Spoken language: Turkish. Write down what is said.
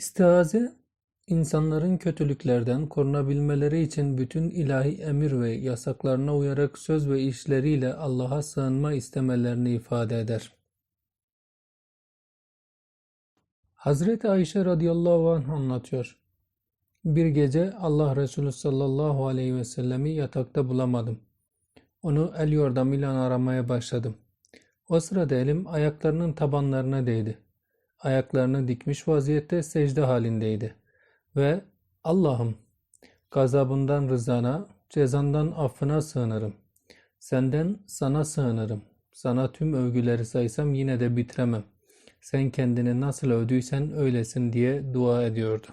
İstiaze, insanların kötülüklerden korunabilmeleri için bütün ilahi emir ve yasaklarına uyarak söz ve işleriyle Allah'a sığınma istemelerini ifade eder. Hazreti Ayşe radıyallahu anh anlatıyor. Bir gece Allah Resulü sallallahu aleyhi ve sellemi yatakta bulamadım. Onu el yordamıyla aramaya başladım. O sırada elim ayaklarının tabanlarına değdi. Ayaklarını dikmiş vaziyette secde halindeydi. Ve Allah'ım gazabından rızana, cezandan affına sığınırım. Senden sana sığınırım. Sana tüm övgüleri saysam yine de bitiremem. Sen kendini nasıl övdüysen öylesin diye dua ediyordu.